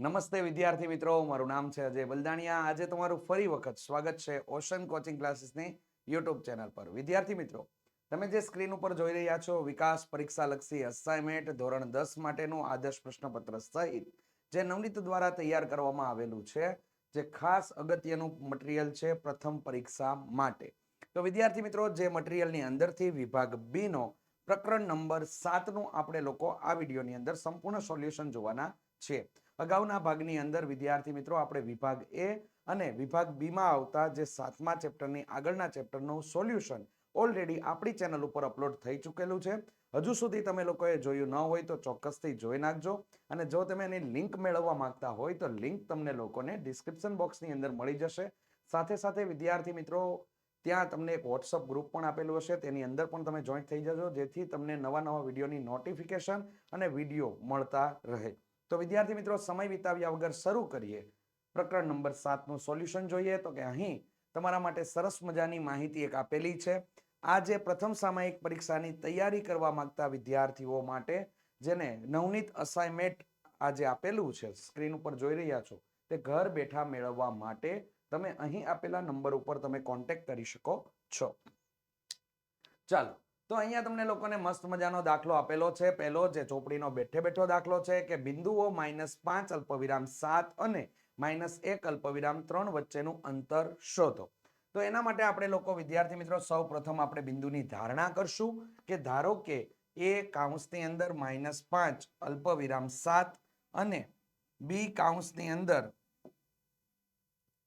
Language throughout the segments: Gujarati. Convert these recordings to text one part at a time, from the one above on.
નમસ્તે વિદ્યાર્થી મિત્રો, મારું નામ છે અજય બલદાણિયા. આજે તમારું ફરી વખત સ્વાગત છે ઓશન કોચિંગ ક્લાસીસની યુટ્યુબ ચેનલ પર. વિદ્યાર્થી મિત્રો, તમે જે સ્ક્રીન ઉપર જોઈ રહ્યા છો, વિકાસ પરીક્ષા લક્ષી અસાઇનમેન્ટ ધોરણ દસ માટેનું આદર્શ પ્રશ્નપત્ર સહિત, જે નવનીત દ્વારા તૈયાર કરવામાં આવેલું છે, જે ખાસ અગત્યનું મટીરિયલ છે પ્રથમ પરીક્ષા માટે. તો વિદ્યાર્થી મિત્રો, જે મટીરિયલની અંદરથી વિભાગ બી નો પ્રકરણ નંબર સાતનું આપણે લોકો આ વિડીયોની અંદર સંપૂર્ણ સોલ્યુશન જોવાના છે અગાઉના ભાગની અંદર વિદ્યાર્થી મિત્રો આપણે વિભાગ એ અને વિભાગ બીમાં આવતા જે સાતમા ચેપ્ટરની આગળના ચેપ્ટરનું સોલ્યુશન ઓલરેડી આપણી ચેનલ ઉપર અપલોડ થઈ ચૂકેલું છે. હજુ સુધી તમે લોકોએ જોયું ન હોય તો ચોક્કસથી જોઈ નાખજો. અને જો તમે એની લિંક મેળવવા માંગતા હોય તો લિંક તમને લોકોને ડિસ્ક્રિપ્શન બોક્સની અંદર મળી જશે. સાથે સાથે વિદ્યાર્થી મિત્રો, ત્યાં તમને એક વોટ્સઅપ ગ્રુપ પણ આપેલું હશે. તેની અંદર પણ તમે જોઈન્ટ થઈ જજો, જેથી તમને નવા નવા વિડીયોની નોટિફિકેશન અને વીડિયો મળતા રહે. તો વિદ્યાર્થી મિત્રો, સમય વિતાવ્યા વગર શરૂ કરીએ. પ્રકરણ નંબર સાતનું સોલ્યુશન જોઈએ તો કે અહીં તમારા માટે સરસ મજાની માહિતી એક આપેલી છે. આ જે પ્રથમ સામાયિક પરીક્ષાની તૈયારી કરવા માંગતા વિદ્યાર્થીઓ માટે, જેને નવનીત અસાઇનમેન્ટ આ જે આપેલું છે, સ્ક્રીન ઉપર જોઈ રહ્યા છો, તે ઘર બેઠા મેળવવા માટે તમે અહીં આપેલા નંબર ઉપર તમે કોન્ટેક્ટ કરી શકો છો. ચાલો તો અહીંયા તમને લોકોને મસ્ત મજાનો દાખલો આપેલો છે. પહેલો જે ચોપડીનો બેઠે બેઠો દાખલો છે કે બિંદુઓ માઇનસ પાંચ અલ્પવિરામ સાત અને માઇનસ એક અલ્પવિરામ ત્રણ વચ્ચેનું અંતર શોધો. તો એના માટે આપણે લોકો વિદ્યાર્થી મિત્રો સૌ પ્રથમ આપણે બિંદુની ધારણા કરશું કે ધારો કે એ કાઉન્સની અંદર માઇનસ પાંચ અલ્પવિરામ સાત અને બી કાઉન્સની અંદર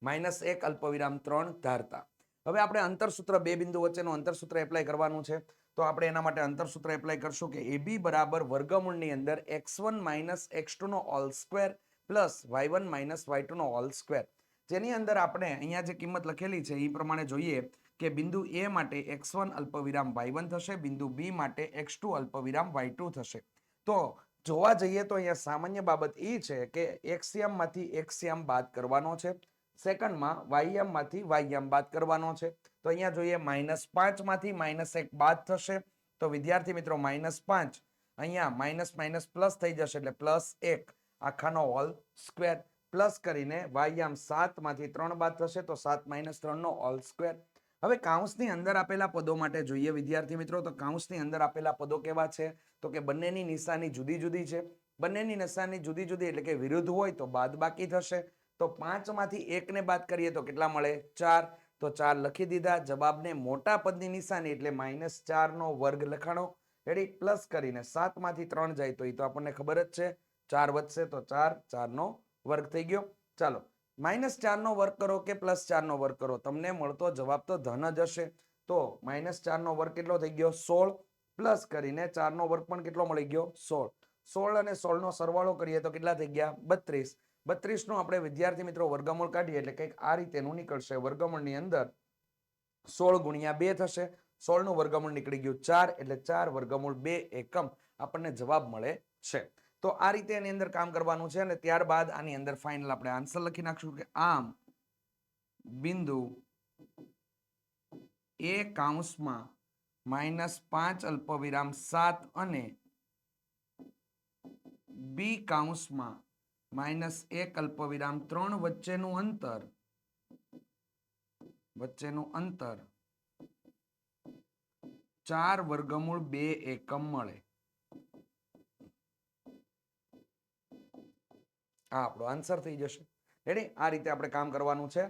માઇનસ એક અલ્પવિરામ ત્રણ ધારતા. હવે આપણે અંતરસૂત્ર બે બિંદુ વચ્ચેનું અંતરસૂત્ર એપ્લાય કરવાનું છે. તો આપણે એના માટે અંતરસૂત્ર એપ્લાય કરશું કે એ બી બરાબર વર્ગમૂળની અંદર X one minus X ટુનો whole square plus Y one minus Y two નો ઓલ સ્ક્વેર જેની અંદર આપણે અહીંયા જે કિંમત લખેલી છે એ પ્રમાણે જોઈએ કે બિંદુ એ માટે એક્સ વન અલ્પવિરામ વાય વન થશે, બિંદુ બી માટે એક્સ ટુ અલ્પવિરામ વાય ટુ થશે. તો જોવા જઈએ તો અહીંયા સામાન્ય બાબત એ છે કે એક્સિયમમાંથી એક્સિયમ બાદ કરવાનો છે. સેકન્ડમાં વાયમમાંથી વાયમ બાદ કરવાનો છે. તો અહીંયા જોઈએ માઇનસ પાંચમાંથી માઇનસ એક બાદ થશે. તો વિદ્યાર્થી મિત્રો માઇનસ પાંચ, અહીંયા માઇનસ માઇનસ પ્લસ થઈ જશે એટલે પ્લસ એક. આખાનો ઓલ સ્ક્વેર. પ્લસ કરીને વાયમ સાતમાંથી ત્રણ બાદ થશે તો સાત માઇનસ ત્રણનો ઓલ સ્ક્વેર. હવે કાઉન્સની અંદર આપેલા પદો માટે જોઈએ વિદ્યાર્થી મિત્રો, તો કાઉન્સની અંદર આપેલા પદો કેવા છે? તો કે બંનેની નિશાની જુદી જુદી છે. બંનેની નિશાની જુદી જુદી એટલે કે વિરુદ્ધ હોય તો બાદ બાકી થશે. તો પાંચમાંથી એકને બાદ કરીએ તો કેટલા મળે? ચાર. તો ચાર લખી દીધા. જવાબને મોટા પદની નિશાની એટલે માઇનસ ચારનો વર્ગ લખાણો. રેડી પ્લસ કરીને સાતમાંથી ત્રણ જાય તો એ તો આપણને ખબર જ છે. ચાર વધશે તો ચાર. ચારનો વર્ગ થઈ ગયો. ચાલો. માઇનસ ચારનો વર્ગ કરો કે પ્લસ ચારનો વર્ગ કરો? તમને મળતો જવાબ તો ધન જ હશે. તો માઇનસ ચારનો વર્ગ કેટલો થઈ ગયો? સોળ. પ્લસ કરીને ચારનો વર્ગ પણ કેટલો મળી ગયો? સોળ. સોળ અને સોળનો સરવાળો કરીએ તો કેટલા થઈ ગયા? બત્રીસ. બત્રીસનું આપણે વિદ્યાર્થી મિત્રો વર્ગમૂળ કાઢીએ એટલે કંઈક આ રીતેનું નીકળશે. વર્ગમૂળની અંદર સોળ ગુણ્યા બે થશે. સોળનું વર્ગમૂળ નીકળી ગયું ચાર, એટલે ચાર વર્ગમૂળ બે એકમ આપણને જવાબ મળે છે. તો આ રીતે એની અંદર કામ કરવાનું છે અને ત્યારબાદ આની અંદર ફાઇનલ આપણે આન્સર લખી નાખશું કે આમ બિંદુ એ કાઉન્સમાં માઇનસ પાંચ અલ્પવિરામ સાત અને બી કાઉન્સમાં માઇનસ એક અલ્પવિરામ ત્રણ વચ્ચેનું અંતર. વચ્ચેનું અંતર. ચાર વર્ગમૂળ બે એકમ મળે. આ આપણો આન્સર થઈ જશે. રેડી આ રીતે આપણે કામ કરવાનું છે.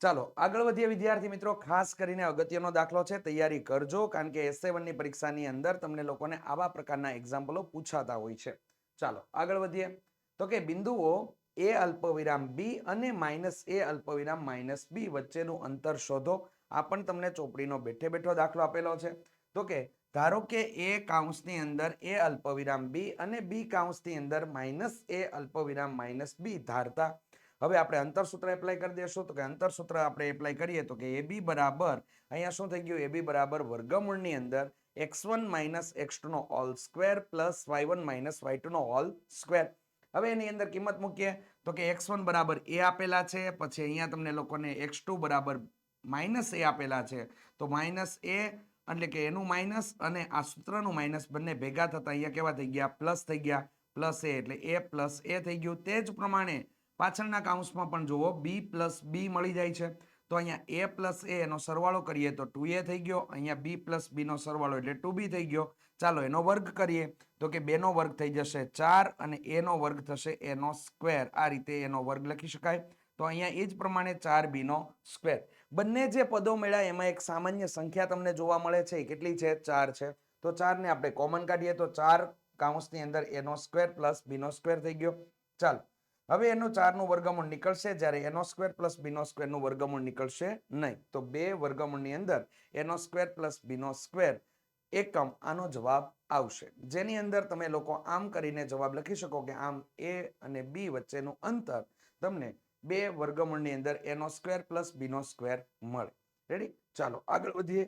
ચાલો, આગળ વધીએ વિદ્યાર્થી મિત્રો. ખાસ કરીને અગત્યનો દાખલો છે. તૈયારી કરજો, કારણ કે એસની પરીક્ષાની અંદર તમને લોકોને આવા પ્રકારના એક્ઝામ્પલો પૂછાતા હોય છે. ચાલો, આગળ વધીએ. તો કે બિંદુઓ એ અલ્પવિરામ બી અને માઇનસ એ અલ્પવિરામ માઇનસ બી વચ્ચેનું અંતર શોધો. આ પણ તમને ચોપડીનો બેઠે બેઠો દાખલો આપેલો છે. તો કે ધારો કે એ કાઉન્સની અંદર એ અલ્પવિરામ બી અને બી કાઉન્સની અંદર માઇનસ એ અલ્પવિરામ માઇનસ બી ધારતા. હવે આપણે અંતરસૂત્ર એપ્લાય કરી દઈશું તો કે અંતરસૂત્ર આપણે એપ્લાય કરીએ તો કે એ બી બરાબર અહીંયા શું થઈ ગયું? એ બી બરાબર વર્ગમૂળની અંદર X one minus X two નો whole square plus Y one minus Y two નો ઓલ સ્ક્વેર. હવે એની અંદર કિંમત મૂકીએ તો કે એક્સ વન બરાબર એ આપેલા છે, પછી અહીંયા તમને લોકોને એક્સ ટુ બરાબર માઇનસ એ આપેલા છે. તો માઇનસ એ એટલે કે એનું માઇનસ અને આ સૂત્રનું માઇનસ બંને ભેગા થતા અહીંયા કેવા થઈ ગયા? પ્લસ થઈ ગયા. પ્લસ એ એટલે એ પ્લસ એ થઈ ગયું. તે જ પ્રમાણે પાછળના કાઉન્સમાં પણ જુઓ, બી પ્લસ બી મળી જાય છે. તો અહીંયા એ પ્લસ એ એનો સરવાળો કરીએ તો ટુ એ થઈ ગયો. અહીંયા બી પ્લસ બીનો સરવાળો એટલે ટુ બી થઈ ગયો. ચાલો એનો વર્ગ કરીએ. તો કે બેનો વર્ગ થઈ જશે ચાર અને એનો વર્ગ થશે એનો સ્ક્વેર. આ રીતે એનો વર્ગ લખી શકાય. તો અહીંયા એ જ પ્રમાણે ચાર બીનો સ્ક્વેર. બંને જે પદો મળ્યા એમાં એક સામાન્ય સંખ્યા તમને જોવા મળે છે. કેટલી છે? ચાર છે. તો ચારને આપણે કોમન કાઢીએ તો ચાર કાઉન્સની અંદર એનો સ્ક્વેર પ્લસ બીનો સ્ક્વેર થઈ ગયો. ચાલ. હવે એનું ચારનું વર્ગમૂળ નીકળશે જ્યારે એનો સ્ક્વેર પ્લસ બીનો સ્ક્વેરનું વર્ગમૂળ નીકળશે નહીં. તો બે વર્ગમૂળની અંદર એનો સ્ક્વેર પ્લસ બીનો સ્ક્વેર એકમ આનો જવાબ આવશે. જેની અંદર તમે લોકો આમ કરીને જવાબ લખી શકો કે આમ એ અને બી વચ્ચેનું અંતર તમને બે વર્ગમૂળની અંદર એનો સ્ક્વેર પ્લસ બીનો સ્ક્વેર મળે. રેડી ચાલો, આગળ વધીએ.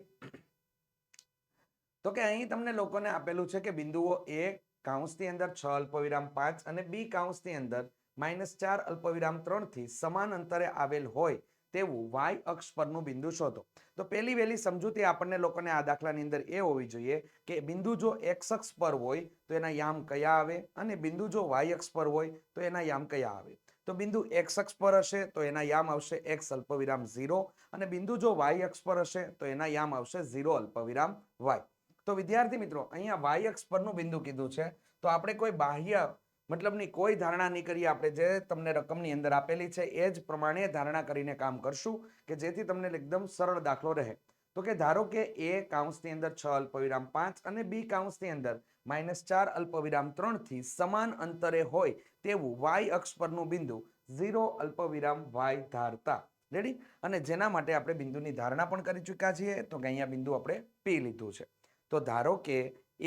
તો કે અહીં તમને લોકોને આપેલું છે કે બિંદુઓ એ કાઉન્સની અંદર છ અલ્પવિરામ પાંચ અને બી કાઉન્સની અંદર માઇનસ ચાર અલ્પવિરામ ત્રણથી સમાન અંતરે આવેલ હોય તેવું વાય અક્ષ પરનું બિંદુ શોધો. તો પહેલી વહેલી સમજૂતી આપણને લોકોને આ દાખલાની અંદર એ હોવી જોઈએ કે બિંદુ જો એક્સ અક્ષ પર હોય તો એના યામ કયા આવે અને બિંદુ જો વાય અક્ષ પર હોય તો એના યામ કયા આવે. તો બિંદુ એક્સ અક્ષ પર હશે તો એના યામ આવશે એક્સ અલ્પવિરામ ઝીરો અને બિંદુ જો વાય અક્ષ પર હશે તો એના યામ આવશે ઝીરો અલ્પવિરામ વાય તો વિદ્યાર્થી મિત્રો, અહીંયા વાય અક્ષ પરનું બિંદુ કીધું છે. તો આપણે કોઈ બાહ્ય મતલબની કોઈ ધારણા નહીં કરીએ આપણે જે તમને રકમની અંદર આપેલી છે, એ જ પ્રમાણે ધારણા કરીને કામ કરશું કે જેથી તમને એકદમ સરળ દાખલો રહે. તો કે ધારો કે એ કાઉન્સની અંદર છ અલ્પવિરામ પાંચ અને બી કાઉન્સની અંદર માઇનસ ચાર અલ્પવિરામ ત્રણથી સમાન અંતરે હોય તેવું વાય અક્ષ પરનું બિંદુ ઝીરો અલ્પવિરામ વાય ધારતા. રેડી અને જેના માટે આપણે બિંદુની ધારણા પણ કરી ચૂક્યા છીએ, તો કે અહીંયા બિંદુ આપણે પી લીધું છે. તો ધારો કે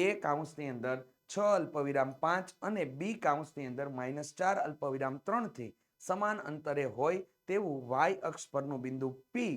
એ કાઉન્સની અંદર છ અલ્પવિરામ પાંચ અને બી કાઉન્સની અંદર માઇનસ ચાર અલ્પવિરામ ત્રણથી સમાન અંતરે હોય તેવું વાય અક્ષ પરનું બિંદુ પી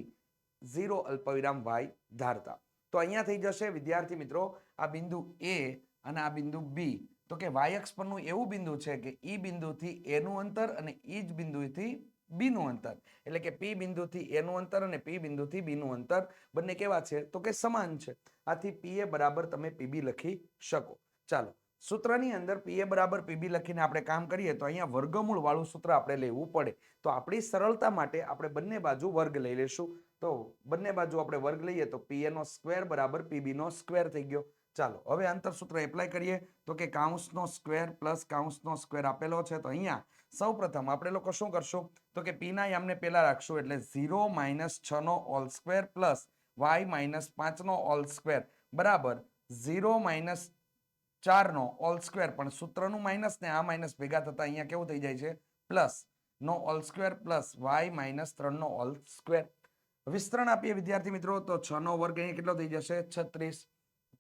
ઝીરો અલ્પવિરામ વાય ધારતા. તો અહીંયા થઈ જશે, વિદ્યાર્થી મિત્રો, આ બિંદુ એ અને આ બિંદુ બી તો કે વાય અક્ષ પરનું એવું બિંદુ છે કે ઈ બિંદુથી એનું અંતર અને ઈ જ બિંદુથી બીનું અંતર. એટલે કે પી બિંદુથી એનું અંતર અને પી બિંદુથી બીનું અંતર બંને કેવા છે? તો કે સમાન છે. આથી પી એ બરાબર તમે પીબી લખી શકો. ચાલો, સૂત્રની અંદર પીએ બરાબર પીબી લખીને આપણે કામ કરીએ તો અહીંયા વર્ગમૂળ વાળું સૂત્ર આપણે લેવું પડે. તો આપણી સરળતા માટે આપણે બંને બાજુ વર્ગ લઈ લેશું. તો બંને બાજુ આપણે વર્ગ લઈએ તો પીએ નો સ્ક્વેર બરાબર પીબી નો સ્ક્વેર થઈ ગયો. ચાલો, હવે અંતર સૂત્ર એપ્લાય કરીએ. તો કે કાઉન્સનો સ્ક્વેર પ્લસ કાઉન્સનો સ્ક્વેર આપેલો છે. તો અહીંયા સૌ પ્રથમ આપણે લોકો શું કરશું? તો કે પીના યામને પહેલા રાખશું એટલે ઝીરો માઇનસ છ નો whole square plus Y minus પાંચનો ઓલ સ્ક્વેર બરાબર ઝીરો માઇનસ ચારનો ઓલ સ્ક્વેર પણ સૂત્રનું માઇનસ ને આ માઇનસ ભેગા થતા અહીંયા કેવું થઈ જાય છે? પ્લસ નો whole square plus Y minus ત્રણનો ઓલ સ્ક્વેર વિસ્તરણ આપીએ વિદ્યાર્થી મિત્રો, તો છ નો વર્ગ અહીંયા કેટલો થઈ જશે? છત્રીસ.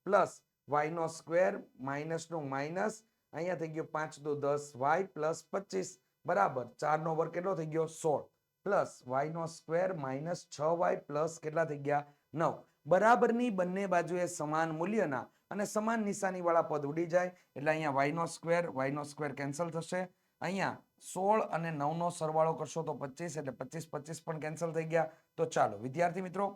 પ્લસ વાય નો સ્ક્વેર માઇનસનું માઇનસ અહીંયા થઈ ગયો પાંચ દો દસ વાય પ્લસ પચીસ. બરાબર. ચાર નો વર્ગ કેટલો થઈ ગયો? સોળ. પ્લસ વાય નો સ્ક્વેર માઇનસ છ વાય પ્લસ કેટલા થઈ ગયા? નવ. બરાબરની બંને બાજુએ સમાન મૂલ્યના અને સમાન નિશાનીવાળા પદ ઉડી જાય. એટલે અહીંયા વાયનો સ્ક્વેર વાયનો સ્ક્વેર કેન્સલ થશે. અહીંયા સોળ અને નવનો સરવાળો કરશો તો પચીસ, એટલે પચીસ પચીસ પણ કેન્સલ થઈ ગયા. તો ચાલો, વિદ્યાર્થી મિત્રો,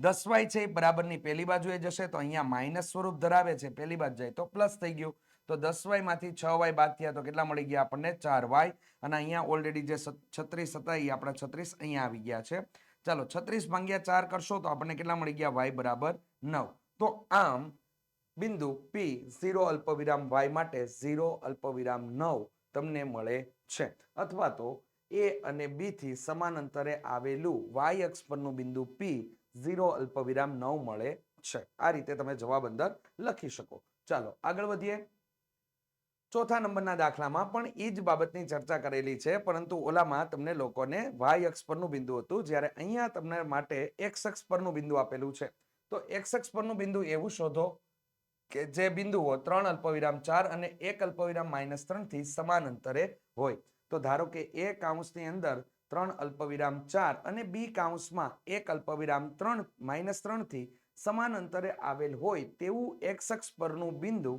દસ વાય છે બરાબરની પહેલી બાજુએ જશે, તો અહીંયા માઇનસ સ્વરૂપ ધરાવે છે, પહેલી બાજુ જાય તો પ્લસ થઈ ગયું. તો દસ વાયમાંથી છ વાય બાદ થયા તો કેટલા મળી ગયા આપણને ચાર વાય અને અહીંયા ઓલરેડી જે છત્રીસ હતા, એ આપણા છત્રીસ અહીંયા આવી ગયા છે. ચાલો છત્રીસ ભાગ્યા ચાર કરશો તો આપણને કેટલા મળી ગયા? વાય બરાબર નવ. તો આમ બિંદુ પી ઝીરો અલ્પવિરામ વાય માટે ઝીરો અલ્પવિરામ નવ તમને મળે છે. અથવા તો એ અને બી થી સમાન અંતરે આવેલું વાય અક્ષ પરનું બિંદુ પી ઝીરો અલ્પવિરામ નવ મળે છે. આ રીતે તમે જવાબ અંદર લખી શકો. ચાલો આગળ વધીએ. ચોથા નંબરના દાખલામાં પણ એ જ બાબતની ચર્ચા કરેલી છે, પરંતુ ઓલામાં તમને લોકોને વાય અક્ષ પરનું બિંદુ હતું, જ્યારે અહીંયા તમને માટે એક્સ અક્ષ પરનું બિંદુ આપેલું છે. તો એક્સ અક્ષ પરનું બિંદુ એવું શોધો કે જે બિંદુઓ ત્રણ અલ્પવિરામ ચાર અને એક અલ્પવિરામ માઇનસ ત્રણથી સમાન અંતરે હોય. તો ધારો કે એ કાઉન્સની અંદર ત્રણ અલ્પવિરામ ચાર અને બી કાઉન્સમાં એક અલ્પવિરામ ત્રણ માઇનસ ત્રણથી સમાન અંતરે આવેલ હોય તેવું એક્સ અક્ષ પરનું બિંદુ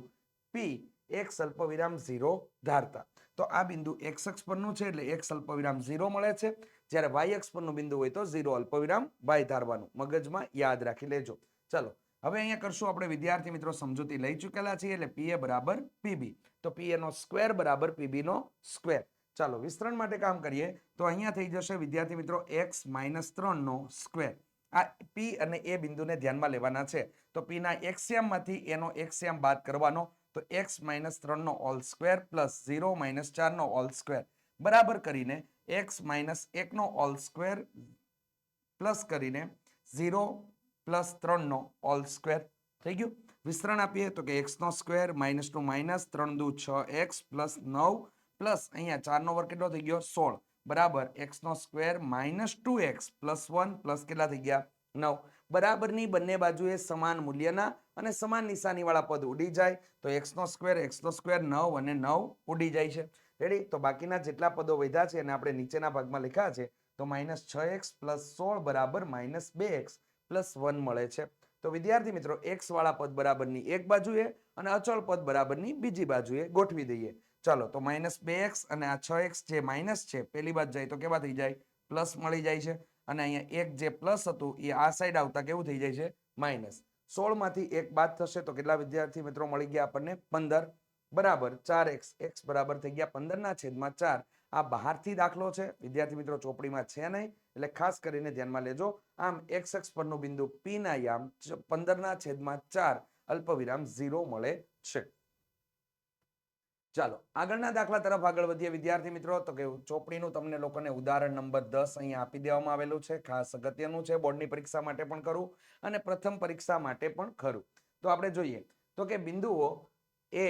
પી એક્સ અલ્પવિરામ ઝીરો ધારતા. તો આ બિંદુ એક્સ અક્ષ પરનું છે એટલે એક્સ અલ્પવિરામ ઝીરો મળે છે. જ્યારે વાય અક્ષ પરનું બિંદુ હોય તો ઝીરો અલ્પવિરામ વાય ધારવાનું. મગજમાં યાદ રાખી લેજો. ચલો, હવે અહીંયા કરશું આપણે વિદ્યાર્થી મિત્રો સમજૂતી લઈ ચૂકેલા છીએ એટલે પીએ બરાબર પીબી તો પીએ નો સ્ક્વેર બરાબર પીબી નો સ્ક્વેર ચાલો, વિસ્તરણ માટે કામ કરીએ. તો અહીંયા થઈ જશે વિદ્યાર્થી મિત્રો એક્સ માઇનસ ત્રણનો સ્ક્વેર આ પી અને એ બિંદુને ધ્યાનમાં લેવાના છે. તો પીના ના એનો એક્સિયમ બાદ કરવાનો તો એક્સ માઇનસ ત્રણનો whole square plus zero minus ચારનો whole square બરાબર કરીને એક્સ માઇનસ એકનો ઓલ સ્ક્વેર પ્લસ કરીને ઝીરો પ્લસ ત્રણનો ઓલ સ્ક્વેર થઈ ગયું વિસ્તરણ આપીએ તો કે એક્સનો સ્ક્વેર માઇનસ ટુ માઇનસ ત્રણ દુ છ એક્સ પ્લસ નવ પ્લસ અહીંયા ચારનો વર્ગ કેટલો થઈ ગયો સોળ બરાબર એક્સનો square minus two X plus one plus કેટલા થઈ ગયા નવ બરાબરની બંને બાજુએ સમાન મૂલ્યના અને સમાન નિશાનીવાળા પદ ઉડી જાય તો એક્સનો સ્ક્વેર એક્સનો સ્ક્વેર નવ અને નવ ઉડી જાય છે. રેડી તો બાકીના જેટલા પદો વધ્યા છે એને આપણે નીચેના ભાગમાં લખ્યા છે, તો માઇનસ છ એક્સ પ્લસ સોળ બરાબર માઇનસ બે એક્સ પ્લસ વન મળે છે. તો વિદ્યાર્થી મિત્રો એક્સ વાળા પદ બરાબરની એક બાજુએ અને અચળ પદ બરાબરની બીજી બાજુએ ગોઠવી દઈએ. ચાલો, તો માઇનસ બે એક્સ અને આ છ એક્સ જે માઇનસ છે પેલી બાજુ જાય તો કેવા થઈ જાય? પ્લસ મળી જાય છે. અને અહીંયા એક જે પ્લસ હતું, એ આ સાઈડ આવતા કેવું થઈ જાય છે? માઇનસ સોળમાંથી એક બાદ થશે તો કેટલા વિદ્યાર્થી મિત્રો મળી ગયા આપણને પંદર? બરાબર, ચાર એક્સ એક્સ બરાબર થઈ ગયા પંદરના છેદમાં ચાર. આ બહારથી દાખલો છે, વિદ્યાર્થી મિત્રો ચોપડીમાં છે નહીં, એટલે ખાસ કરીને ધ્યાનમાં લેજો. આમ એક્સ એક્સ પરનું બિંદુ પી ના યામ પંદરના છેદમાં ચાર, અલ્પવિરામ ઝીરો મળે છે. ચાલો, આગળના દાખલા તરફ આગળ વધીએ. વિદ્યાર્થી મિત્રો, તો કે ચોપડીનું તમને લોકોને ઉદાહરણ નંબર દસ અહીંયા આપી દેવામાં આવેલું છે. ખાસ અગત્યનું છે. બોર્ડની પરીક્ષા માટે પણ ખરું અને પ્રથમ પરીક્ષા માટે પણ ખરું. તો આપણે જોઈએ. તો કે બિંદુઓ એ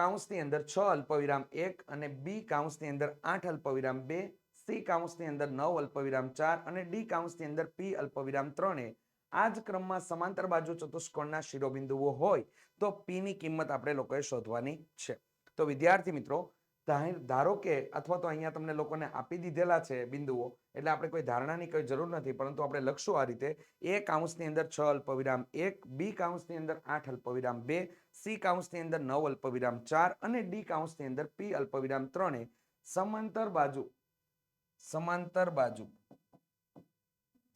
કાઉન્સની અંદર છ અલ્પવિરામ એક અને બી કાઉન્સની અંદર આઠ અલ્પવિરામ બે, સી કાઉન્સની અંદર નવ અલ્પવિરામ ચાર અને ડી કાઉન્સની અંદર પી અલ્પવિરામ ત્રણે. આ જ ક્રમમાં સમાંતર બાજુ ચતુષ્કોણના શિરોબિંદુઓ હોય તો પીની કિંમત આપણે લોકોએ શોધવાની છે. તો વિદ્યાર્થી મિત્રો ધારો કે અથવા તો અહીંયા તમને લોકોને આપી દીધેલા છે બિંદુઓ, એટલે આપણે કોઈ ધારણાની કોઈ જરૂર નથી, પરંતુ આપણે લખશું આ રીતે. એ કાઉન્સની અંદર છ અલ્પવિરામ એક, બી કાઉન્સની અંદર આઠ અલ્પવિરામ બે, સી કાઉન્સની અંદર નવ અલ્પવિરામ ચાર અને ડી કાઉન્સની અંદર પી અલ્પવિરામ ત્રણે. સમાંતર બાજુ સમાંતર બાજુ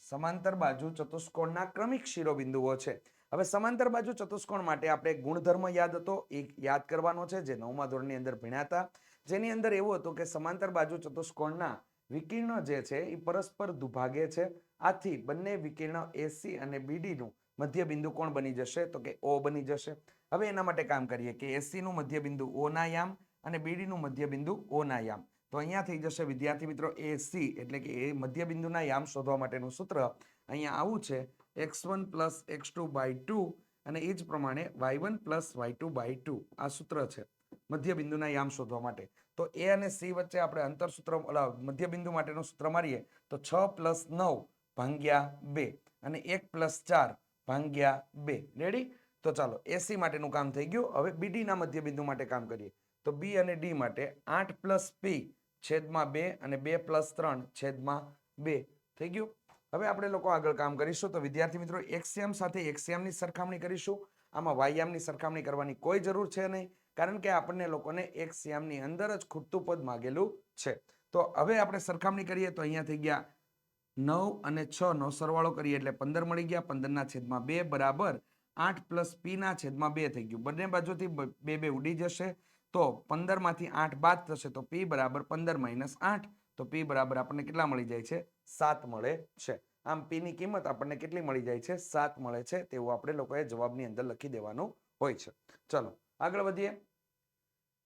સમાંતર બાજુ ચતુષ્કોણના ક્રમિક શિરોબિંદુઓ છે. હવે સમાંતર બાજુ ચતુષ્કોણ માટે આપણે ગુણધર્મ યાદ હતો એ યાદ કરવાનો છે, જે નવમા ધોરણની અંદર ભણ્યા જેની અંદર એવું હતું કે સમાંતર બાજુ ચતુષ્કોણના વિકિર્ણ જે છે, એ પરસ્પર દુભાગે છે. આથી બંને વિકિર્ણ એસી અને બીડીનું મધ્યબિંદુ મધ્ય બિંદુ કોણ બની જશે? તો કે ઓ બની જશે. હવે એના માટે કામ કરીએ કે એસી નું મધ્ય બિંદુ ઓ ના યામ અને બીડીનું મધ્યબિંદુ મધ્ય બિંદુ ઓ ના યામ. તો અહીંયા થઈ જશે, વિદ્યાર્થી મિત્રો એસી એટલે કે એ મધ્ય બિંદુના યામ શોધવા માટેનું સૂત્ર અહીંયા આવું છે. X one plus X two by two અને એ જ પ્રમાણે Y one plus Y two by two. આ સૂત્ર છે મધ્ય બિંદુના યામ શોધવા માટે. તો એ અને સી વચ્ચે આપણે અંતર સૂત્ર ઓલા મધ્ય બિંદુ માટેનું સૂત્ર મારીએ તો છ પ્લસ નવ ભાંગ્યા બે અને એક પ્લસ ચાર ભાંગ્યા બે. રેડી તો ચાલો એસી માટેનું કામ થઈ ગયું. હવે બીડી ના મધ્ય બિંદુ માટે કામ કરીએ. તો બી અને ડી માટે આઠ પ્લસ પી છેદમાં બે અને બે પ્લસ ત્રણ છેદમાં બે. થઈ ગયું? હવે આપણે લોકો આગળ કામ કરીશું. તો વિદ્યાર્થી મિત્રો એક્સિયમ સાથે એક્સિયમની સરખામણી કરીશું. આમાં વાયામની સરખામણી કરવાની કોઈ જરૂર છે નહીં, કારણ કે આપણને લોકોને એક્સિયમની અંદર જ ખૂટતું પદ માગેલું છે. તો હવે આપણે સરખામણી કરીએ તો અહીંયા થઈ ગયા નવ અને છ નો સરવાળો કરીએ એટલે પંદર મળી ગયા. પંદરના છેદમાં બે બરાબર આઠ પ્લસ પી ના છેદમાં બે થઈ ગયું. બંને બાજુથી બે બે ઉડી જશે. તો પંદરમાંથી આઠ બાદ થશે તો પી બરાબર પંદર માઇનસ આઠ. તો પી બરાબર આપણને કેટલા મળી જાય છે? સાત મળે છે. આમ પી ની કિંમત આપણને કેટલી મળી જાય છે? સાત મળે છે તેવું આપણે લોકોએ જવાબની અંદર લખી દેવાનું હોય છે. ચલો, આગળ વધીએ.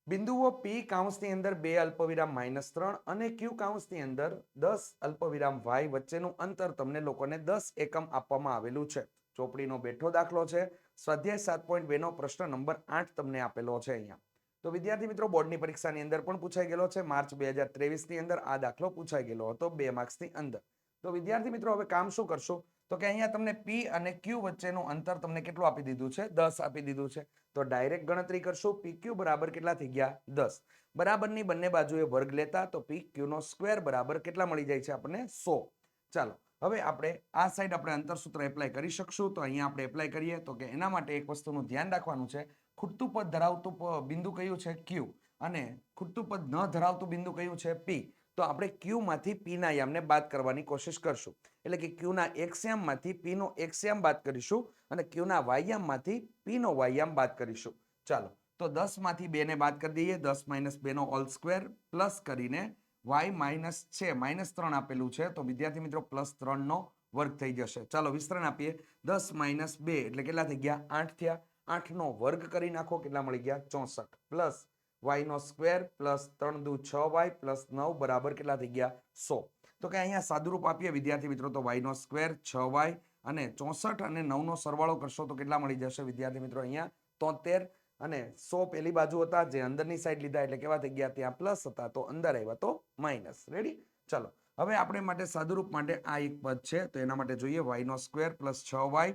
બિંદુઓ પી કાઉન્સની અંદર બે અલ્પવિરામ માઇનસ ત્રણ અને ક્યુ કાઉન્સની અંદર દસ અલ્પવિરામ વાય વચ્ચેનું અંતર તમને લોકોને દસ એકમ આપવામાં આવેલું છે. ચોપડીનો બેઠો દાખલો છે. સ્વાધ્યાય સાત પોઈન્ટ બે નો પ્રશ્ન નંબર આઠ તમને આપેલો છે અહીંયા. તો વિદ્યાર્થી મિત્રો, બોર્ડની પરીક્ષાની અંદર પણ પૂછાઈ ગયેલો છે. માર્ચ બે હજારની અંદર આ દાખલો પૂછાઈ ગયેલો હતો બે માર્ક્સની અંદર. તો વિદ્યાર્થી મિત્રો, હવે કામ શું કરશો? તો કે અહીંયા તમને પી અને ક્યુ વચ્ચેનું અંતર તમને કેટલું આપી દીધું છે? દસ આપી દીધું છે. તો ડાયરેક્ટ ગણતરી કરશું. પી ક્યુ બરાબર કેટલા થઈ ગયા? દસ. બરાબરની બંને બાજુએ વર્ગ લેતા તો પી ક્યુનો સ્ક્વેર બરાબર કેટલા મળી જાય છે આપણને? સો. ચાલો, હવે આપણે આ સાઈડ આપણે અંતર સૂત્ર એપ્લાય કરી શકશું. તો અહીંયા આપણે એપ્લાય કરીએ. તો કે એના માટે એક વસ્તુનું ધ્યાન રાખવાનું છે. ખૂટતું પદ ધરાવતું બિંદુ કયું છે? ક્યુ અને ખૂટતું પદ ન ધરાવતું બિંદુ કયું છે? પી તો આપણે ક્યુમાંથી પીના યામને બાદ કરવાની કોશિશ કરશું. એટલે કે ક્યુના એક્સયામમાંથી પીનો એક્સયામ બાદ કરીશું અને ક્યુના વાયામમાંથી પીનો વાયામ બાદ કરીશું. ચાલો, તો દસમાંથી બેને બાદ કરી દઈએ. દસ માઇનસ બેનો ઓલ સ્ક્વેર પ્લસ કરીને વાય માઇનસ છે, માઇનસ ત્રણ આપેલું છે. તો વિદ્યાર્થી મિત્રો પ્લસ ત્રણનો વર્ગ થઈ જશે. ચાલો વિસ્તરણ આપીએ. દસ માઇનસ બે એટલે કેટલા થઈ ગયા? આઠ થયા. આઠનો વર્ગ કરી નાખો, કેટલા મળી ગયા? ચોસઠ. પ્લસ વાયનો સ્ક્વેર પ્લસ ત્રણ દુ છ વાય પ્લસ નવ બરાબર કેટલા થઈ ગયા? સો. તો કે અહીંયા સાદુરૂપ આપીએ વિદ્યાર્થી મિત્રો, તો વાયનો સ્ક્વેર છ વાય અને ચોસઠ અને નવનો સરવાળો કરશો તો કેટલા મળી જશે વિદ્યાર્થી મિત્રો અહીંયા? તોતેર. અને સો પેલી બાજુ હતા, જે અંદરની સાઈડ લીધા એટલે કેવા થઈ ગયા? ત્યાં પ્લસ હતા, તો અંદર આવ્યા, તો માઇનસ રેડી ચલો. હવે આપણે માટે સાદુરૂપ માટે આ એક પદ છે, તો એના માટે જોઈએ, વાયનો સ્ક્વેર પ્લસ છ વાય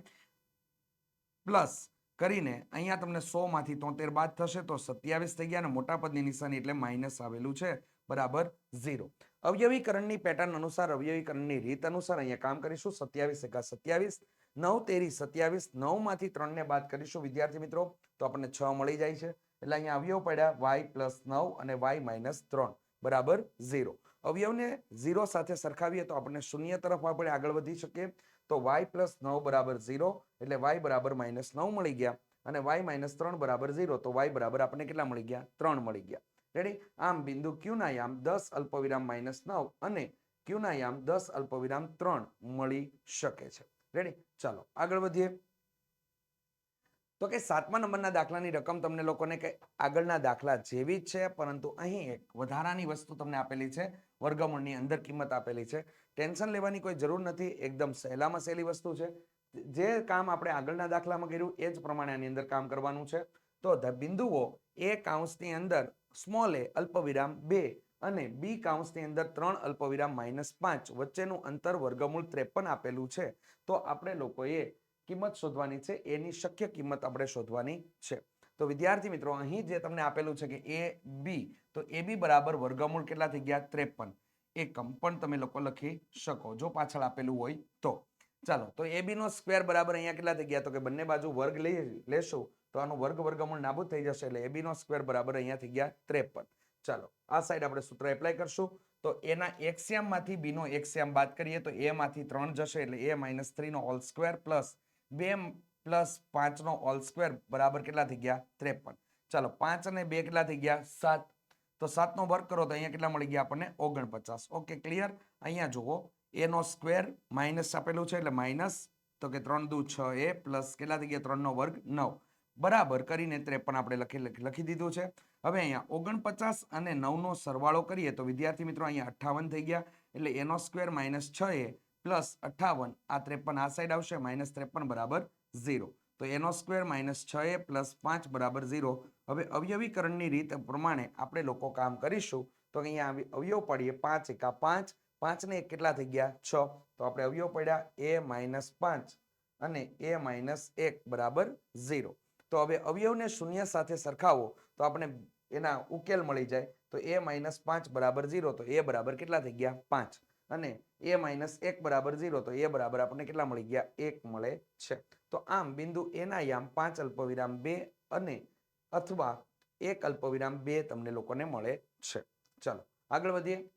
પ્લસ કરીને અહીંયા તમને સો માંથી તોતેર બાદ થશે તો સત્યાવીસ થઈ ગયા અને મોટા પદની નિશાની એટલે માઇનસ આવેલું છે. બરાબર ઝીરો. અવયવીકરણની પેટર્ન અનુસાર અવયવીકરણની રીત અનુસાર અહીંયા કામ કરીશું. સત્યાવીસ એકા સત્યાવીસ, નવ તેરી સત્યાવીસ, નવમાંથી ત્રણ બાદ કરીશું. વિદ્યાર્થી મિત્રો, તો આપણને છ મળી જાય છે. એટલે અહીંયા અવયવ પડ્યા વાય પ્લસ નવ અને વાય માઇનસ ત્રણ. બરાબર ઝીરો. અવયવને ઝીરો સાથે સરખાવીએ તો આપણને શૂન્ય તરફ આપણે આગળ વધી શકીએ. તો વાય પ્લસ નવ બરાબર ઝીરો એટલે વાય બરાબર માઇનસ નવ મળી ગયા અને વાય માઇનસ ત્રણ બરાબર ઝીરો તો વાય બરાબર આપણને કેટલા મળી ગયા? ત્રણ મળી ગયા. રેડી આમ બિંદુ ક્યુના યામ દસ અલ્પવિરામ માઇનસ નવ અને ક્યુના યામ દસ અલ્પવિરામ ત્રણ મળી શકે છે. રેડી ચાલો આગળ વધીએ. તો કે સાતમા નંબરના દાખલાની રકમ તમને લોકોને કે આગળના દાખલા જેવી જ છે, પરંતુ અહીં એક વધારાની વસ્તુ તમને આપેલી છે, વર્ગમૂળની અંદર કિંમત આપેલી છે. ટેન્શન લેવાની કોઈ જરૂર નથી, એકદમ સહેલામાં સહેલી વસ્તુ છે. જે કામ આપણે આગળના દાખલામાં કર્યું, એ જ પ્રમાણે આની અંદર કામ કરવાનું છે. તો ધ બિંદુઓ એ કાઉન્સની અંદર સ્મોલ એ અલ્પવિરામ બે અને બી કાઉન્સની અંદર ત્રણ અલ્પવિરામ માઇનસ પાંચ વચ્ચેનું અંતર વર્ગમૂળ ત્રેપન આપેલું છે. તો આપણે લોકોએ કિંમત શોધવાની છે, એની શક્ય કિંમત આપણે શોધવાની છે. તો વિદ્યાર્થી મિત્રો, અહીં જે તમને આપેલું છે કે એ બી તો એ બી બરાબર વર્ગમૂળ કેટલા થઈ ગયા? ત્રેપન. એકમ. પણ તમે લોકો લખી શકો. જો પાછળ આપેલું હોય તો. ચાલો, તો એ નો સ્ક્વેર બરાબર અહીંયા કેટલા થઈ ગયા? તો કે બંને બાજુ વર્ગ લઈ લેશું, તો આનું વર્ગ વર્ગમૂળ નાબૂદ થઈ જશે એટલે એ નો સ્ક્વેર બરાબર અહીંયા થઈ ગયા ત્રેપન. ચાલો, આ સાઈડ આપણે સૂત્ર એપ્લાય કરશું. તો એના એક્સિયામમાંથી બી નો એક્સિયામ બાદ કરીએ તો એ માંથી ત્રણ જશે એટલે એ માઇનસ થ્રી નો હોલ સ્ક્વેર પ્લસ બે પ્લસ પાંચનો ઓલ સ્ક્વેર બરાબર કેટલા થઈ ગયા? ત્રેપન. ચાલો, પાંચ અને બે કેટલા થઈ ગયા? સાત. તો સાતનો વર્ગ કરો તો અહીંયા કેટલા મળી ગયા આપણને? ઓગણપચાસ. Okay, clear? અહીંયા જુઓ. એનો સ્ક્વેર માઇનસ આપેલું છે એટલે માઇનસ તો કે ત્રણ દુ છ એ પ્લસ કેટલા થઈ ગયા? ત્રણનો વર્ગ નવ. બરાબર કરીને ત્રેપન આપણે લખી લખી દીધું છે. હવે અહીંયા ઓગણપચાસ અને નવનો સરવાળો કરીએ તો વિદ્યાર્થી મિત્રો અહીંયા અઠ્ઠાવન થઈ ગયા. એટલે એનો સ્ક્વેર માઇનસ છ એ પ્લસ અઠ્ઠાવન. આ ત્રેપન આ સાઈડ આવશે, માઇનસ ત્રેપન બરાબર ઝીરો. તો એનો સ્ક્વેર માઇનસ છ એ પ્લસ પાંચ બરાબર ઝીરો. હવે અવયવીકરણની રીત પ્રમાણે આપણે લોકો કામ કરીશું. તો અહીંયા અવયવ પડીએ, પાંચ એકા પાંચ. પાંચને એક કેટલા થઈ ગયા? છ. તો આપણે અવયવ પડ્યા, એ માઇનસ પાંચ અને એ માઇનસ એક બરાબર ઝીરો. તો હવે અવયવને શૂન્ય સાથે સરખાવો, તો આપણે એના ઉકેલ મળી જાય. તો એ માઇનસ પાંચ બરાબર ઝીરો. તો એ બરાબર કેટલા થઈ ગયા? પાંચ. અને એ માઇનસ એક બરાબર ઝીરો. તો એ બરાબર આપણને કેટલા મળી ગયા? એક મળે છે. તો આમ બિંદુ એના યામ પાંચ અલ્પવિરામ બે અને અથવા એક અલ્પવિરામ બે તમને લોકોને મળે છે. ચાલો, આગળ વધીએ.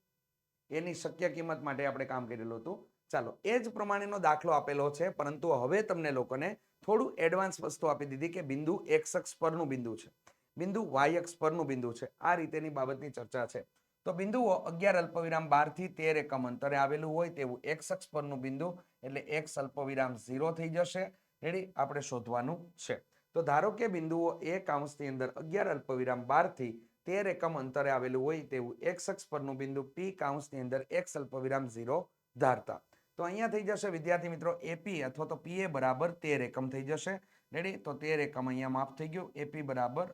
એની શક્ય કિંમત માટે આપણે કામ કરેલું હતું. ચાલો, એ જ પ્રમાણેનો દાખલો આપેલો છે, પરંતુ હવે તમને લોકોને થોડું એડવાન્સ વસ્તુ આપી દીધી કે બિંદુ એક્સ અક્ષ પરનું બિંદુ છે. બિંદુ વાય અક્ષ પરનું બિંદુ છે. આ રીતેની બાબતની ચર્ચા છે. તો બિંદુઓ અગિયાર અલ્પવિરામ બારથી તેર એકમ અંતરે આવેલું હોય તેવું એક્સ અક્ષ પરનું બિંદુ, એટલે એક્સ અલ્પવિરામ ઝીરો થઈ જશે. રેડી આપણે શોધવાનું છે. તો ધારો કે બિંદુઓ એ કાઉન્સની અંદર અગિયાર અલ્પવિરામ બારથી તેર એકમ અંતરે આવેલું હોય તેવું એક્સ અક્ષ પરનું બિંદુ પી કાઉન્સની અંદર એક્સ અલ્પવિરામ ઝીરો ધારતા. તો અહીંયા થઈ જશે, વિદ્યાર્થી મિત્રો એપી અથવા તો પીએ બરાબર તેર એકમ થઈ જશે. રેડી તો તેર એકમ અહીંયા માફ થઈ ગયું. એપી બરાબર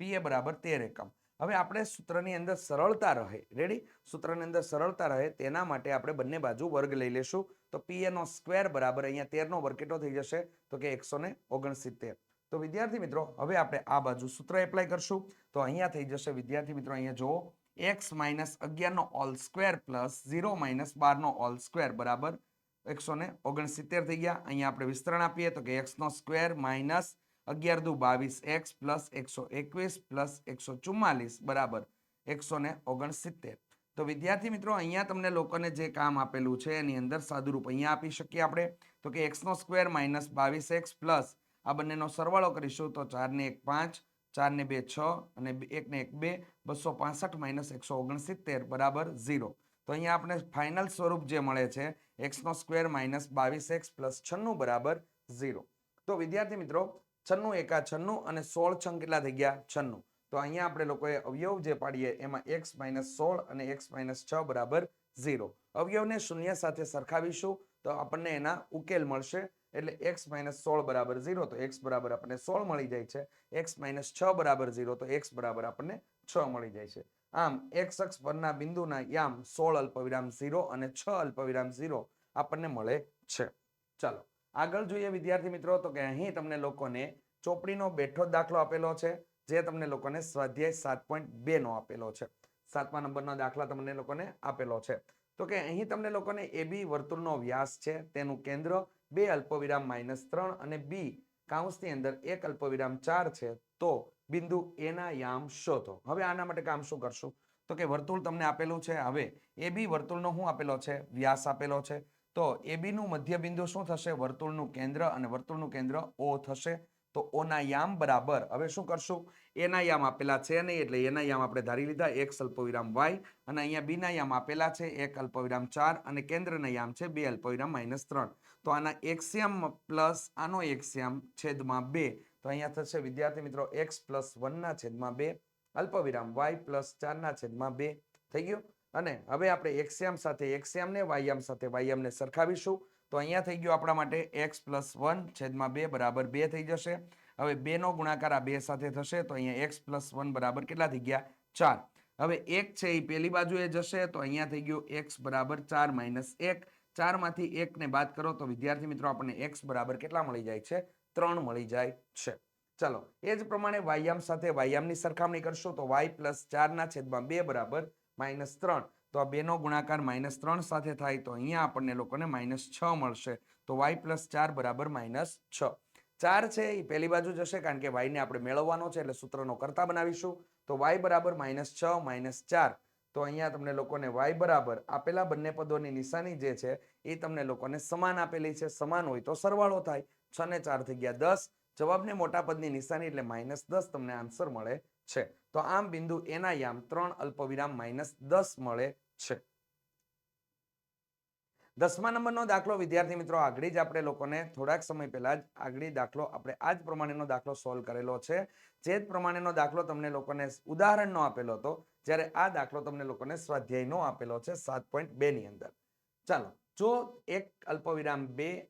પીએ બરાબર તેર એકમ. હવે આપણે સૂત્રની અંદર સરળતા રહે. રેડી સૂત્રની અંદર સરળતા રહે, તેના માટે આપણે બંને બાજુ વર્ગ લઈ લેશું. તો પીએનો સ્ક્વેર બરાબર અહીંયા તેરનો વર્ગ કેટલો થઈ જશે? તો કે એકસો ઓગણસિત્તેર. તો વિદ્યાર્થી મિત્રો, હવે આપણે આ બાજુ સૂત્ર એપ્લાય કરશું. તો અહીંયા થઈ જશે, વિદ્યાર્થી મિત્રો, અહીંયા જુઓ. X minus અગિયારનો whole square plus zero minus બારનો ઓલ સ્ક્વેર બરાબર એકસો ઓગણસિત્તેર થઈ ગયા. અહીંયા આપણે વિસ્તરણ આપીએ તો કે એક્સનો સ્ક્વેર માઇનસ અગિયાર દુ બાવીસ એક્સ પ્લસ એકસો એકવીસ પ્લસ એકસો ચુમ્માલીસ, બરાબર. એકસો ને ઓગણસિત્તેર. તો વિદ્યાર્થી મિત્રો, અહીંયા તમને લોકોને જે કામ આપેલું છે, એની અંદર સાદુરૂપ અહીંયા આપી શકીએ આપણે. તો કે એક્સનો સ્ક્વેર માઇનસ બાવીસ એક્સ પ્લસ, આ બંનેનો સરવાળો કરીશું તો ચારને એક પાંચ ચારને બે છ અને એકને એક બે, બસો પાસઠ માઇનસ એકસો ઓગણસિત્તેર, બરાબર, ઝીરો. તો અહીંયા આપણે ફાઇનલ સ્વરૂપ જે મળે છે, એક્સનો સ્ક્વેર માઇનસ બાવીસ એક્સ પ્લસ છન્નું, બરાબર, ઝીરો. તો વિદ્યાર્થી મિત્રો છન્નું એકા છન્નું અને સોળ છંગ કેટલા થઈ ગયા? છન્નું. તો અહીંયા આપણે લોકોએ અવયવ જે પાડીએ એમાં એક્સ માઇનસ સોળ અને એક્સ માઇનસ છ બરાબર ઝીરો. અવયવને શૂન્ય સાથે સરખાવીશું તો આપણને એના ઉકેલ મળશે. એટલે એક્સ માઇનસ સોળ બરાબર ઝીરો તો એક્સ બરાબર આપણને સોળ મળી જાય છે. એક્સ માઇનસ છ બરાબર ઝીરો તો એક્સ બરાબર આપણને છ મળી જાય છે. આમ એક્સ અક્ષ પરના બિંદુના યામ સોળ અલ્પવિરામ ઝીરો અને છ અલ્પવિરામ ઝીરો આપણને મળે છે. ચાલો. આગળ જોઈએ વિદ્યાર્થી મિત્રો, તો કે અહીં તમને લોકોને ચોપડીનો બેઠો દાખલો આપેલો છે, જે તમને લોકોને સ્વાધ્યાય સાત પોઈન્ટ બેનો આપેલો છે. સાતમા નંબરનો દાખલા તમને લોકોને આપેલો છે. તો કે અહીં તમને લોકોને એ બી વર્તુળનો વ્યાસ છે, તેનું કેન્દ્ર બે અલ્પવિરામ માઇનસ ત્રણ અને બી કાઉન્સની અંદર એક અલ્પવિરામ ચાર છે, તો બિંદુ એના યામ શોધો. હવે આના માટે કામ શું કરશું? તો કે વર્તુળ તમને આપેલું છે, હવે એ બી વર્તુળનો શું આપેલો છે? વ્યાસ આપેલો છે. તો એ બી નું મધ્ય બિંદુ શું થશે? વર્તુળનું કેન્દ્ર અને વર્તુળનું કેન્દ્ર ઓ થશે. તો ઓના યામ બરાબર. હવે શું કરશું? એના યામ આપેલા છે નહીં એટલે એના યામ આપણે ધારી લીધા. એક અલ્પવિરામ વાય અને અહીંયા બીના યામ આપેલા છે. એક અલ્પવિરામ ચાર અને કેન્દ્રના યામ છે બે અલ્પવિરામ માઇનસ ત્રણ. તો આના એક્સિયમ પ્લસ આનો એક્સિયમ છેદમાં બે. તો અહીંયા થશે, વિદ્યાર્થી મિત્રો એક્સ પ્લસ વનના છેદમાં બે. અલ્પવિરામ વાય પ્લસ ચારના છેદમાં બે. થઈ ગયું? અને હવે આપણે એક્સિયમ સાથે એક્સએમને વાયામ સાથે વાયામને સરખાવીશું. તો અહીંયા થઈ ગયું આપણા માટે એક્સ પ્લસ વન છેદમાં બે બરાબર બે થઈ જશે. હવે બેનો ગુણાકાર આ બે સાથે થશે તો અહીંયા એક્સ પ્લસ વન બરાબર કેટલા થઈ ગયા? ચાર. હવે એક છે એ પેલી બાજુએ જશે તો અહીંયા થઈ ગયું એક્સ બરાબર ચાર માઇનસ એક. ચારમાંથી એકને બાદ કરો તો વિદ્યાર્થી મિત્રો આપણને એક્સ બરાબર કેટલા મળી જાય છે? ત્રણ મળી જાય છે. ચાલો, એ જ પ્રમાણે વાયામ સાથે વાયામની સરખામણી કરશું તો વાય પ્લસ ચારના છેદમાં બે બરાબર માઇનસ ત્રણ. તો આ બેનો ગુણાકાર માઇનસ ત્રણ સાથે થાય તો અહીંયા આપણને લોકોને માઇનસ છ મળશે. તો વાય પ્લસ ચાર બરાબર માઇનસ છ. ચાર છે એ પહેલી બાજુ જશે કારણ કે વાયને આપણે મેળવવાનો છે એટલે સૂત્રનો કરતા બનાવીશું. તો વાય બરાબર માઇનસ છ માઇનસ ચાર. તો અહીંયા તમને લોકોને વાય બરાબર આપેલા બંને પદોની નિશાની જે છે એ તમને લોકોને સમાન આપેલી છે. સમાન હોય તો સરવાળો થાય. છ ને ચાર થઈ ગયા દસ. જવાબને મોટા પદની નિશાની એટલે માઇનસ દસ તમને આન્સર મળે છે. તો આમ બિંદુ એના યામ ત્રણ અલ્પવિરામ માઇનસ દસ મળે છે. દસમા નંબરનો દાખલો, વિદ્યાર્થી મિત્રો, આગળ જ આપણે લોકોને થોડાક સમય પહેલા જ આગળ દાખલો આપણે આ જ પ્રમાણેનો દાખલો સોલ્વ કરેલો છે. જે જ પ્રમાણેનો દાખલો તમને લોકોને ઉદાહરણનો આપેલો હતો, જ્યારે આ દાખલો તમને લોકોને સ્વાધ્યાયનો આપેલો છે સાત પોઈન્ટ બે ની અંદર. ચાલો, જો એક અલ્પવિરામ બે,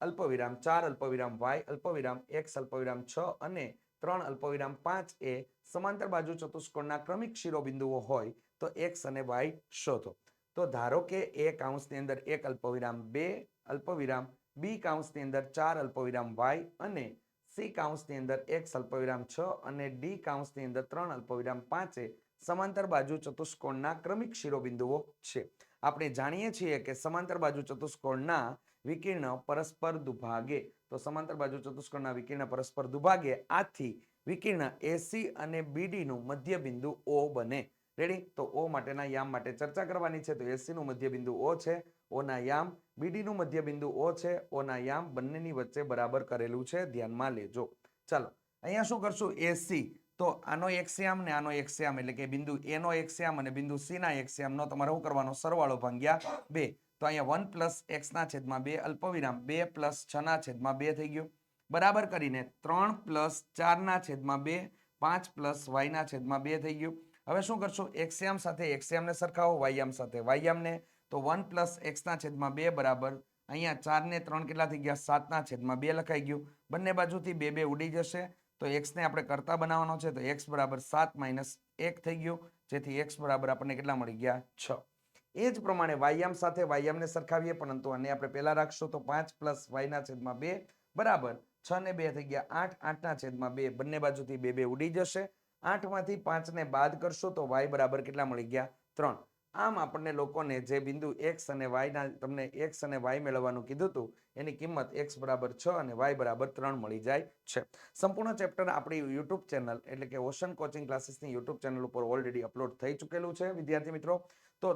અલ્પવિરામ ચાર, અલ્પવિરામ વાય, અલ્પવિરામ એક્સ અલ્પવિરામ છ અને ત્રણ અલ્પવિરામ પાંચ એ સમાંતર બાજુ ચતુષ્કોણના ક્રમિક શિરોબિંદુઓ હોય તો એક્સ અને વાય શોધો. તો ધારો કે એ કાઉન્સની અંદર એક અલ્પવિરામ બે અલ્પવિરામ બી કાઉન્સની અંદર ચાર અલ્પવિરામ વાય અને સી કાઉન્સની અંદર એક્સ અલ્પવિરામ છ અને ડી કાઉન્સની અંદર ત્રણ અલ્પવિરામ પાંચે સમાંતર બાજુ ચતુષ્કોણના ક્રમિક શિરોબિંદુઓ છે. આપણે જાણીએ છીએ કે સમાંતર બાજુ ચતુષ્કોણના વિકર્ણ પરસ્પર દુભાગે. તો સમાંતર બાજુ ચતુષ્કોણના વિકિર્ણ પરસ્પર દુભાગે. આથી વિકિર્ણ એસી અને બીડી નું મધ્ય બિંદુ ઓ બને. રેડી તો ઓ માટેના યામ માટે ચર્ચા કરવાની છે. તો એસી નું મધ્ય બિંદુ ઓ છે ઓના યામ. બીડી નું મધ્ય બિંદુ ઓ છે ઓના યામ બંનેની વચ્ચે બરાબર કરેલું છે. ધ્યાનમાં લેજો. ચાલો, અહીંયા શું કરશું? એસી તો આનો એક્સિયામ ને આનો એક્સિયામ એટલે કે બિંદુ એ નો એક્સિયામ અને બિંદુ સી ના એક્સિયામ નો તમારે શું કરવાનો? સરવાળો ભાગ્યા બે. તો અહીંયા વન પ્લસ એક્સના છેદમાં બે અલ્પવિરામ, બે પ્લસ છના છેદમાં બે થઈ ગયું. બરાબર કરીને ત્રણ પ્લસ ચારના છેદમાં બે, પાંચ પ્લસ વાયના છેદમાં બે થઈ ગયું. હવે શું કરશું? એક્સએમ સાથે એક્સએમને સરખાવો વાયામ સાથે વાયામને તો વન પ્લસ એક્સના છેદમાં બે બરાબર. અહીંયા ચારને ત્રણ કેટલા થઈ ગયા? સાતના છેદમાં બે લખાઈ ગયું. બંને બાજુથી બે બે ઉડી જશે. તો એક્સને આપણે કરતા બનાવવાનો છે. તો એક્સ બરાબર સાત માઇનસ એક થઈ ગયું. જેથી એક્સ બરાબર આપણને કેટલા મળી ગયા? છ. એ જ પ્રમાણે વાયામ સાથે વાયામને સરખાવીએ, પરંતુ આને આપણે પહેલા રાખશું તો પાંચ પ્લસ વાયના છેદમાં બે બરાબર છ ને બે થઈ ગયા આઠ, આઠના છેદમાં બે બંને બાજુથી બે બે ઉડી જશે. આઠમાંથી પાંચને બાદ કરશો તો વાય બરાબર કેટલા મળી ગયા? ત્રણ. આમ આપણને લોકોને જે બિંદુ એક્સ અને વાયના તમને એક્સ અને વાય મેળવવાનું કીધું હતું, એની કિંમત એક્સ બરાબર છ અને વાય બરાબર ત્રણ મળી જાય છે. સંપૂર્ણ ચેપ્ટર આપણી યુટ્યુબ ચેનલ એટલે કે ઓશન કોચિંગ ક્લાસીસની યુટ્યુબ ચેનલ ઉપર ઓલરેડી અપલોડ થઈ ચૂકેલું છે, વિદ્યાર્થી મિત્રો. તો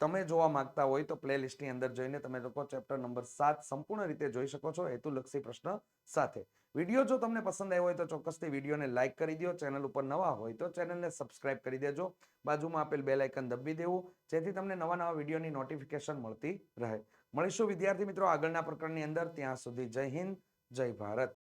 તમે જોવા માંગતા હોય તો પ્લેલિસ્ટની અંદર જઈને તમે લોકો ચેપ્ટર નંબર સાત સંપૂર્ણ રીતે જોઈ શકો છો, હેતુલક્ષી પ્રશ્ન સાથે. વીડિયો જો તમને પસંદ આવ્યો હોય તો ચોક્કસથી વિડીયોને લાઇક કરી દો, ચેનલ ઉપર નવા હોય તો ચેનલને સબસ્ક્રાઇબ કરી દેજો. બાજુમાં આપેલ બેલ આઇકન દબી દેવું, જેથી તમને નવા નવા વિડીયોની નોટિફિકેશન મળતી રહે. મળીશું વિદ્યાર્થી મિત્રો આગળના પ્રકરણની અંદર, ત્યાં સુધી જય હિન્દ, જય ભારત.